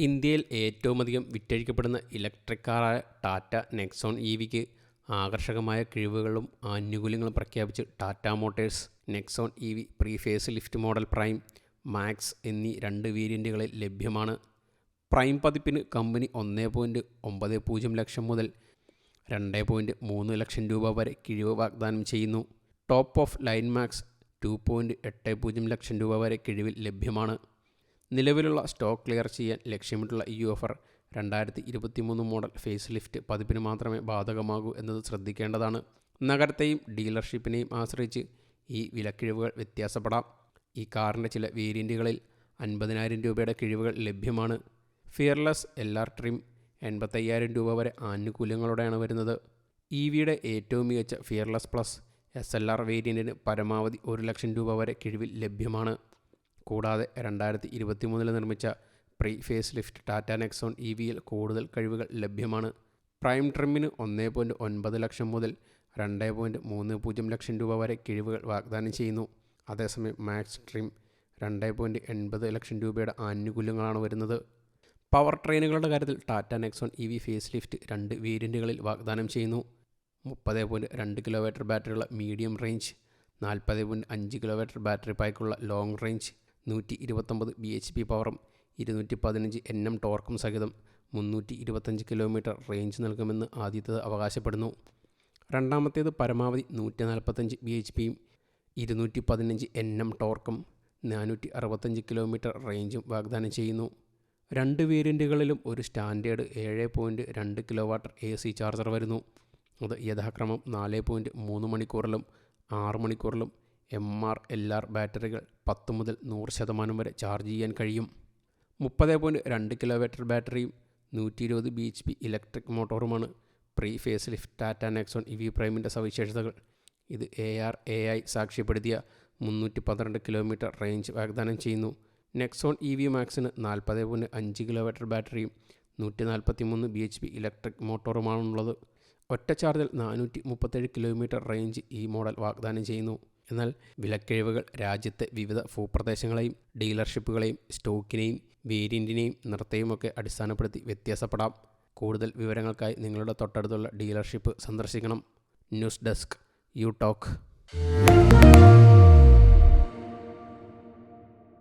ഇന്ത്യയിൽ ഏറ്റവും അധികം വിറ്റഴിക്കപ്പെടുന്ന ഇലക്ട്രിക് കാറായ ടാറ്റ നെക്സോൺ ഇ വിക്ക് ആകർഷകമായ കിഴിവുകളും ആനുകൂല്യങ്ങളും പ്രഖ്യാപിച്ച് Tata Motors Nexon E V pre facelift model prime max എന്നീ രണ്ട് വേരിയന്റുകളിൽ ലഭ്യമാണ്. പ്രൈം പതിപ്പിന് കമ്പനി ഒന്നേ പോയിന്റ് ഒമ്പത് പൂജ്യം ലക്ഷം മുതൽ രണ്ട് പോയിന്റ് മൂന്ന് ലക്ഷം രൂപ വരെ കിഴിവ് വാഗ്ദാനം ചെയ്യുന്നു. Top of line max two point എട്ട് പൂജ്യം ലക്ഷം രൂപ വരെ കിഴിവിൽ ലഭ്യമാണ്. നിലവിലുള്ള സ്റ്റോക്ക് ക്ലിയർ ചെയ്യാൻ ലക്ഷ്യമിട്ടുള്ള ഈ ഓഫർ രണ്ടായിരത്തി ഇരുപത്തി മൂന്ന് മോഡൽ ഫേസ് ലിഫ്റ്റ് പതിപ്പിന് മാത്രമേ ബാധകമാകൂ എന്നത് ശ്രദ്ധിക്കേണ്ടതാണ്. നഗരത്തെയും ഡീലർഷിപ്പിനെയും ആശ്രയിച്ച് ഈ വിലക്കിഴിവുകൾ വ്യത്യാസപ്പെടാം. ഈ കാറിന്റെ ചില വേരിയന്റുകളിൽ അൻപതിനായിരം രൂപയുടെ കിഴിവുകൾ ലഭ്യമാണ്. ഫിയർലെസ് എൽ ആർ ട്രിം എൺപത്തയ്യായിരം രൂപ വരെ ആനുകൂല്യങ്ങളോടെയാണ് വരുന്നത്. ഇ വിയുടെ ഏറ്റവും മികച്ച fearless plus S L R വേരിയന്റിന് പരമാവധി ഒരു ലക്ഷം രൂപ വരെ കിഴിവിൽ ലഭ്യമാണ്. കൂടാതെ രണ്ടായിരത്തി ഇരുപത്തി മൂന്നിൽ നിർമ്മിച്ച pre facelift Tata Nexon E വിയിൽ കൂടുതൽ കഴിവുകൾ ലഭ്യമാണ്. പ്രൈം ട്രിമ്മിന് ഒന്നേ പോയിന്റ് ഒൻപത് ലക്ഷം മുതൽ രണ്ട് പോയിന്റ് മൂന്ന് പൂജ്യം ലക്ഷം രൂപ വരെ കിഴിവുകൾ വാഗ്ദാനം ചെയ്യുന്നു. അതേസമയം മാക്സ് ട്രിം രണ്ട് പോയിന്റ് എൺപത് ലക്ഷം രൂപയുടെ ആനുകൂല്യങ്ങളാണ് വരുന്നത്. പവർ ട്രെയിനുകളുടെ കാര്യത്തിൽ Tata Nexon E V facelift രണ്ട് വേരിയന്റുകളിൽ വാഗ്ദാനം ചെയ്യുന്നു. മുപ്പത് പോയിന്റ് രണ്ട് കിലോമീറ്റർ ബാറ്ററിയുള്ള മീഡിയം റേഞ്ച് നാൽപ്പത് പോയിന്റ് അഞ്ച് കിലോമീറ്റർ ബാറ്ററി പായ്ക്കുള്ള ലോങ് റേഞ്ച് നൂറ്റി ഇരുപത്തൊമ്പത് ബി എച്ച് പി പവറും ഇരുന്നൂറ്റി പതിനഞ്ച് എൻ എം ടോർക്കും സഹിതം മുന്നൂറ്റി ഇരുപത്തഞ്ച് കിലോമീറ്റർ റേഞ്ച് നൽകുമെന്ന് ആദ്യത്തേത് അവകാശപ്പെടുന്നു. രണ്ടാമത്തേത് പരമാവധി നൂറ്റി നാൽപ്പത്തഞ്ച് ബി എച്ച് പിയും ഇരുന്നൂറ്റി പതിനഞ്ച് എൻ എം ടോർക്കും നാനൂറ്റി അറുപത്തഞ്ച് കിലോമീറ്റർ റേഞ്ചും വാഗ്ദാനം ചെയ്യുന്നു. രണ്ട് വേരിയന്റുകളിലും ഒരു സ്റ്റാൻഡേർഡ് ഏഴ് പോയിന്റ് രണ്ട് kilowatt A C charger വരുന്നു. അത് യഥാക്രമം നാല് പോയിന്റ് മൂന്ന് മണിക്കൂറിലും ആറ് മണിക്കൂറിലും എം ആർ എൽ ആർ ബാറ്ററികൾ പത്ത് മുതൽ നൂറ് ശതമാനം വരെ ചാർജ് ചെയ്യാൻ കഴിയും. മുപ്പത് പോയിന്റ് രണ്ട് കിലോമീറ്റർ ബാറ്ററിയും നൂറ്റി ഇരുപത് B H P electric മോട്ടോറുമാണ്. Pre facelift Tata Nexon E V പ്രൈമിന്റെ സവിശേഷതകൾ. ഇത് എ ആർ എ ഐ സാക്ഷ്യപ്പെടുത്തിയ മുന്നൂറ്റി പന്ത്രണ്ട് കിലോമീറ്റർ റേഞ്ച് വാഗ്ദാനം ചെയ്യുന്നു. നെക്സോൺ ഇ വി മാക്സിന് നാൽപ്പത് പോയിന്റ് അഞ്ച് കിലോമീറ്റർ ബാറ്ററിയും നൂറ്റി നാൽപ്പത്തി മൂന്ന് ബി എച്ച് പി ഇലക്ട്രിക് മോട്ടോറുമാണുള്ളത്. ഒറ്റ ചാർജിൽ നാനൂറ്റി മുപ്പത്തേഴ് കിലോമീറ്റർ റേഞ്ച് ഈ മോഡൽ വാഗ്ദാനം ചെയ്യുന്നു. എന്നാൽ വിലക്കിഴിവുകൾ രാജ്യത്തെ വിവിധ ഭൂപ്രദേശങ്ങളെയും ഡീലർഷിപ്പുകളെയും സ്റ്റോക്കിനെയും വേരിയന്റിനെയും നിറത്തെയുമൊക്കെ അടിസ്ഥാനപ്പെടുത്തി വ്യത്യാസപ്പെടാം. കൂടുതൽ വിവരങ്ങൾക്കായി നിങ്ങളുടെ തൊട്ടടുത്തുള്ള ഡീലർഷിപ്പ് സന്ദർശിക്കണം. News desk U talk.